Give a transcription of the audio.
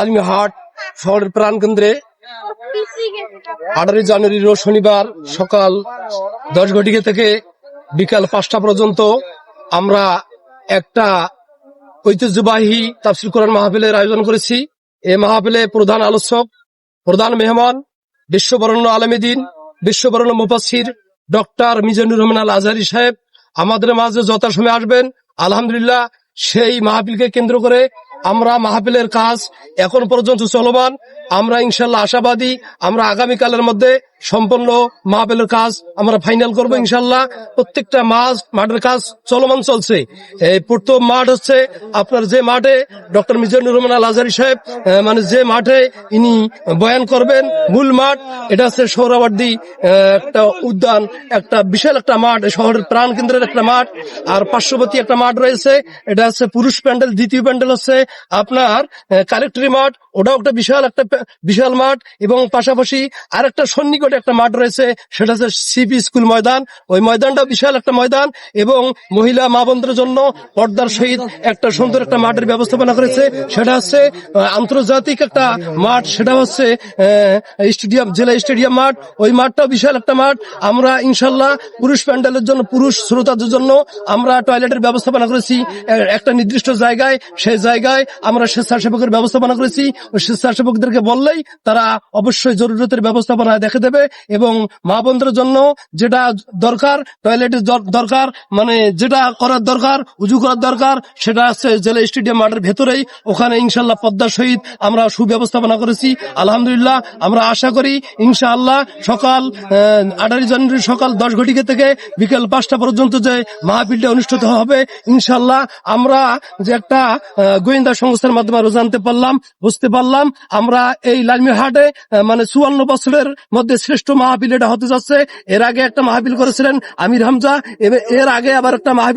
আলমিহাট শহরের প্রাণকেন্দ্রে আঠারোই জানুয়ারি রোজ শনিবার সকাল দশ ঘটিকা থেকে বিকাল পাঁচটা পর্যন্ত আমরা একটা ঐতিহ্যবাহী তাফসিল কোরআন মাহফিলের আয়োজন করেছি। এ মাহফিলে প্রধান আলোচক, প্রধান মেহমান, বিশ্ববরণ্য আলমীদিন বিশ্ববরণ্য মুফাসির ডক্টর মিজানুর রহমান আল আজহারি সাহেব আমাদের মাঝে যথাসময়ে আসবেন। আলহামদুলিল্লাহ, সেই মাহফিলকে কেন্দ্র করে আমরা মাহফিলের কাজ এখন পর্যন্ত চলমান। আমরা ইনশাল্লাহ আশাবাদী। আমরা আগামীকালের মধ্যে সম্পূর্ণ মাহফিলের কাজ আমরা ফাইনাল করব ইনশাল্লাহ প্রত্যেকটা মাস, মাঠের কাজ চলমান চলছে। এই প্রথম মাঠ হচ্ছে আপনার যে মাঠে ডক্টর মিজানুর রহমান আল আজহারি সাহেব মানে যে মাঠে ইনি বয়ান করবেন, মূল মাঠ, এটা হচ্ছে সৌরাবার্দি একটা উদ্যান, একটা বিশাল একটা মাঠ শহরের প্রাণ কেন্দ্রের একটা মাঠ, আর পার্শ্ববর্তী একটা মাঠ রয়েছে, এটা হচ্ছে পুরুষ প্যান্ডেল, দ্বিতীয় প্যান্ডেল হচ্ছে আপনার কালেক্টরি মাঠ, ওটাও একটা বিশাল একটা বিশাল মাঠ, এবং পাশাপাশি আর একটা সন্নিকটে একটা মাঠ রয়েছে, সেটা হচ্ছে সিপি স্কুল ময়দান। ওই ময়দানটা বিশাল একটা ময়দান এবং মহিলা মা বোনদের জন্য পর্দার সহিত একটা সুন্দর একটা মাঠের ব্যবস্থাপনা করেছে। সেটা হচ্ছে আন্তর্জাতিক একটা মাঠ, সেটা হচ্ছে স্টেডিয়াম, জেলা স্টেডিয়াম মাঠ। ওই মাঠটাও বিশাল একটা মাঠ। আমরা ইনশাল্লাহ পুরুষ প্যান্ডেলের জন্য, পুরুষ শ্রোতাদের জন্য আমরা টয়লেটের ব্যবস্থাপনা করেছি। একটা নির্দিষ্ট জায়গায় সেই জায়গায় আমরা স্বেচ্ছাসেবকের ব্যবস্থাপনা করেছি। ওই স্বেচ্ছাসেবকদেরকে বললেই তারা অবশ্যই জরুরতের ব্যবস্থাপনা দেখে দেবে। এবং মা বোনদের জন্য যেটা দরকার টয়লেটের দরকার মানে যেটা করার দরকার, উজু করার দরকার, সেটা আছে জেলা স্টেডিয়াম মাঠের ভেতরেই। ওখানে ইনশাল্লাহ পদ্মার সহিত আমরা সুব্যবস্থাপনা করেছি। আলহামদুলিল্লাহ আমরা আশা করি ইনশাআল্লাহ সকাল আঠারো জানুয়ারি সকাল দশ ঘটিকা থেকে বিকেল পাঁচটা পর্যন্ত যে মাহফিলটা অনুষ্ঠিত হবে ইনশাল্লাহ আমরা যে একটা গোয়েন্দা সংস্থার মাধ্যমে আরও জানতে পারলাম, বুঝতে পারলাম। আমরা এই লালমিরহাটে মানে চুয়ান্ন বছরের মধ্যে শ্রেষ্ঠ মাহফিল এটা হতে যাচ্ছে। এর আগে একটা মাহফিল করেছিলেন আমির হামজা এর আগে আবার একটা মাহফিল